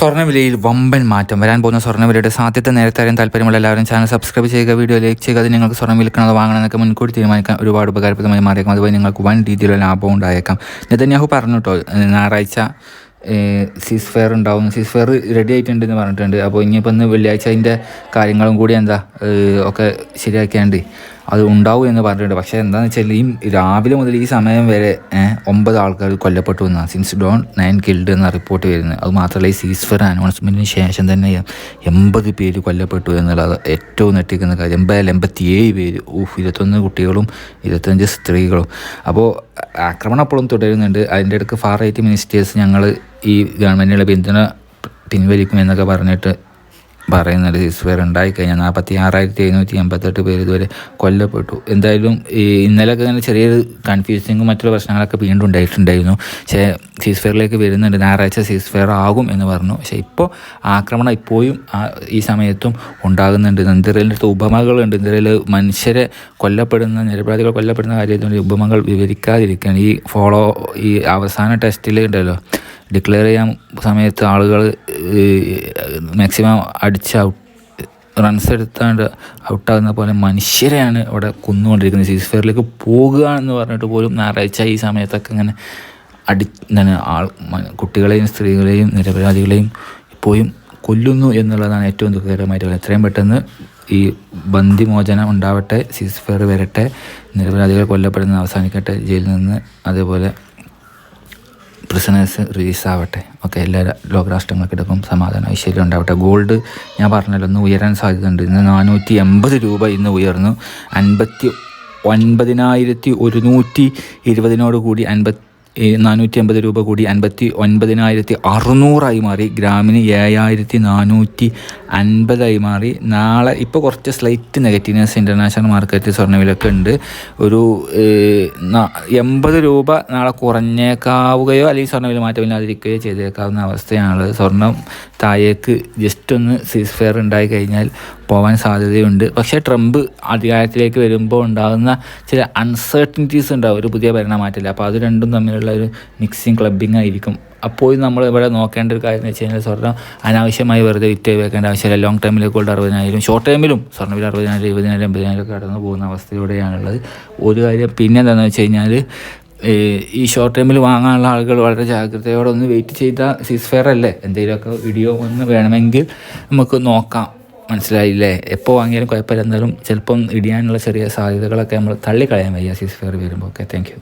സ്വർണവിലയിൽ വമ്പൻ മാറ്റം. വരാൻ പോകുന്ന സ്വർണവിലയുടെ സാധ്യത നേരത്തെ അറിയാൻ താല്പര്യമുള്ള എല്ലാവരും ചാനൽ സബ്സ്ക്രൈബ് ചെയ്യുക വീഡിയോ ലൈക്ക് ചെയ്യുക അത് നിങ്ങൾക്ക് സ്വർണം വിൽക്കണത് വാങ്ങണമെന്നൊക്കെ മുൻകൂട്ടി തീരുമാനിക്കാൻ ഒരുപാട് ഉപകാരപ്രദമായി മാറിയേക്കാം. അതുപോലെ നിങ്ങൾക്ക് വൻ രീതിയിലുള്ള ലാഭം ഉണ്ടായേക്കാം. നെതന്യാഹു പറഞ്ഞു കേട്ടോ ഞായറാഴ്ച സീസ് ഫെയർ ഉണ്ടാവും. സീസ് ഫെയർ റെഡി ആയിട്ടുണ്ട് എന്ന് പറഞ്ഞിട്ടുണ്ട്. അപ്പോൾ ഇനിയിപ്പോൾ ഇന്ന് വെള്ളിയാഴ്ച അതിന്റെ കാര്യങ്ങളും കൂടി എന്താ ഒക്കെ ശരിയാക്കിയാണ്ട് അത് ഉണ്ടാവും എന്ന് പറഞ്ഞിട്ടുണ്ട്. പക്ഷേ എന്താണെന്ന് വെച്ചാൽ ഈ രാവിലെ മുതൽ ഈ സമയം വരെ ഒമ്പത് ആൾക്കാർ കൊല്ലപ്പെട്ടു എന്നാണ്. സിൻസ് ഡോൺ നയൻ കിൽഡ് എന്ന റിപ്പോർട്ട് വരുന്നത്. അത് മാത്രമല്ല ഈ സീസ് ഫെയർ അനൗൺസ്മെന്റിന് ശേഷം തന്നെ എൺപത് പേര് കൊല്ലപ്പെട്ടു എന്നുള്ളത് ഏറ്റവും നെട്ടിക്കുന്ന കാര്യം. എൺപതിൽ എൺപത്തിയേഴ് പേര്. ഊഹ് ഇരുപത്തൊന്ന് കുട്ടികളും ഇരുപത്തഞ്ച് സ്ത്രീകളും. അപ്പോൾ ആക്രമണം അപ്പോഴും തുടരുന്നുണ്ട്. അതിന്റെ ഇടയ്ക്ക് ഫാർ റൈറ്റ് മിനിസ്റ്റേഴ്സ് ഞങ്ങൾ ഈ ഗവൺമെന്റിനുള്ള പിന്തുണ പിൻവലിക്കും എന്നൊക്കെ പറഞ്ഞിട്ട് പറയുന്നുണ്ട് സീസ്ഫെയർ ഉണ്ടായിക്കഴിഞ്ഞാൽ നാൽപ്പത്തി ആറായിരത്തി എഴുന്നൂറ്റി എൺപത്തെട്ട് പേര് ഇതുവരെ കൊല്ലപ്പെട്ടു. എന്തായാലും ഈ ഇന്നലെയൊക്കെ തന്നെ ചെറിയൊരു കൺഫ്യൂസിങ്ങും മറ്റുള്ള പ്രശ്നങ്ങളൊക്കെ വീണ്ടും ഉണ്ടായിട്ടുണ്ടായിരുന്നു. പക്ഷേ സീസ്ഫെയറിലേക്ക് വരുന്നുണ്ട്. ഞായറാഴ്ച സീസ്ഫെയർ ആകും എന്ന് പറഞ്ഞു. പക്ഷേ ഇപ്പോൾ ആക്രമണം ഇപ്പോഴും ഈ സമയത്തും ഉണ്ടാകുന്നുണ്ട്. നന്ദിറയിലെ അടുത്ത് ഉപമകളുണ്ട്. ഇന്ത്യയിൽ മനുഷ്യരെ കൊല്ലപ്പെടുന്ന നിരപരാധികൾ കൊല്ലപ്പെടുന്ന കാര്യത്തിൽ ഉപമകൾ വിവരിക്കാതിരിക്കുകയാണ് ഈ ഫോളോ ഈ അവസാന ടെസ്റ്റിൽ ഉണ്ടല്ലോ. ഡിക്ലെയർ ചെയ്യാൻ സമയത്ത് ആളുകൾ മാക്സിമം അടിച്ച് റൺസ് എടുത്താണ്ട് ഔട്ടാകുന്ന പോലെ മനുഷ്യരെയാണ് അവിടെ കൊന്നുകൊണ്ടിരിക്കുന്നത്. സീസ് ഫെയറിലേക്ക് പോകുക എന്ന് പറഞ്ഞിട്ട് പോലും ഞായറാഴ്ച ഈ സമയത്തൊക്കെ ഇങ്ങനെ അടി എന്താണ് ആൾ കുട്ടികളെയും സ്ത്രീകളെയും നിരപരാധികളെയും ഇപ്പോഴും കൊല്ലുന്നു എന്നുള്ളതാണ് ഏറ്റവും ദുഃഖകരമായിട്ട് എത്രയും പെട്ടെന്ന് ഈ ബന്ദിമോചനം ഉണ്ടാവട്ടെ സീസ് ഫെയർ വരട്ടെ നിരപരാധികൾ കൊല്ലപ്പെടുന്നത് അവസാനിക്കട്ടെ ജയിലിൽ നിന്ന് അതേപോലെ പ്രിസണേഴ്സ് റിലീസ് ആവട്ടെ. ഓക്കെ എല്ലാ ലോകരാഷ്ട്രങ്ങൾക്കിടക്കും സമാധാനം ഐശ്വര്യം ഉണ്ടാവട്ടെ. ഗോൾഡ് ഞാൻ പറഞ്ഞല്ലോ ഒന്ന് ഉയരാൻ സാധ്യതയുണ്ട്. ഇന്ന് നാനൂറ്റി എൺപത് രൂപ ഇന്ന് ഉയർന്നു. അൻപത്തി ഒൻപതിനായിരത്തി ഒരുന്നൂറ്റി ഇരുപതിനോട് കൂടി അൻപത്തി നാനൂറ്റി അമ്പത് രൂപ കൂടി അൻപത്തി ഒൻപതിനായിരത്തി അറുന്നൂറായി മാറി. ഗ്രാമിന് ഏഴായിരത്തി നാനൂറ്റി അൻപതായി മാറി. നാളെ ഇപ്പോൾ കുറച്ച് സ്ലൈറ്റ് നെഗറ്റീവ്നെസ് ഇന്റർനാഷണൽ മാർക്കറ്റ് സ്വർണവിലൊക്കെ ഉണ്ട്. ഒരു എൺപത് രൂപ നാളെ കുറഞ്ഞേക്കാവുകയോ അല്ലെങ്കിൽ സ്വർണവില മാറ്റമില്ലാതിരിക്കുകയോ ചെയ്തേക്കാവുന്ന അവസ്ഥയാണ് സ്വർണം താഴേക്ക് ജസ്റ്റ് ഒന്ന് സീസ് ഫെയർ ഉണ്ടായി കഴിഞ്ഞാൽ പോകാൻ സാധ്യതയുണ്ട്. പക്ഷേ ട്രംപ് അധികാരത്തിലേക്ക് വരുമ്പോൾ ഉണ്ടാകുന്ന ചില അൺസർട്ടനിറ്റീസ് ഉണ്ടാവും. ഒരു പുതിയ ഭരണമാറ്റമില്ല. അപ്പോൾ അത് രണ്ടും തമ്മിലുള്ള ഒരു മിക്സിങ് ക്ലബിങ് ആയിരിക്കും. അപ്പോൾ നമ്മൾ ഇവിടെ നോക്കേണ്ട ഒരു കാര്യം എന്ന് വെച്ച് കഴിഞ്ഞാൽ സ്വർണം അനാവശ്യമായി വെറുതെ വിറ്റ് വെക്കേണ്ട ആവശ്യമില്ല. ലോങ് ടൈമിൽ കൊണ്ട് അറുപതിനായിരം ഷോർട്ട് ടൈമിലും സ്വർണവില അറുപതിനായിരം ഇരുപതിനായിരം എൺപതിനായിരം കടന്നു പോകുന്ന അവസ്ഥയിലൂടെയാണുള്ളത് ഒരു കാര്യം പിന്നെ എന്താണെന്ന് വെച്ച് കഴിഞ്ഞാൽ ഈ ഷോർട്ട് ടൈമിൽ വാങ്ങാനുള്ള ആളുകൾ വളരെ ജാഗ്രതയോടെ ഒന്ന് വെയിറ്റ് ചെയ്താൽ സീസ് ഫെയർ അല്ലേ? എന്തെങ്കിലുമൊക്കെ വീഡിയോ ഒന്ന് വേണമെങ്കിൽ നമുക്ക് നോക്കാം. മനസ്സിലായില്ലേ? എപ്പോൾ വാങ്ങിയാലും കുഴപ്പമില്ല. എന്നാലും ചിലപ്പം ഇടിയാനുള്ള ചെറിയ സാധ്യതകളൊക്കെ നമ്മൾ തള്ളിക്കളയാൻ വയ്യ. സീസ് ഫെയർ വരുമ്പോൾ ഓക്കെ താങ്ക്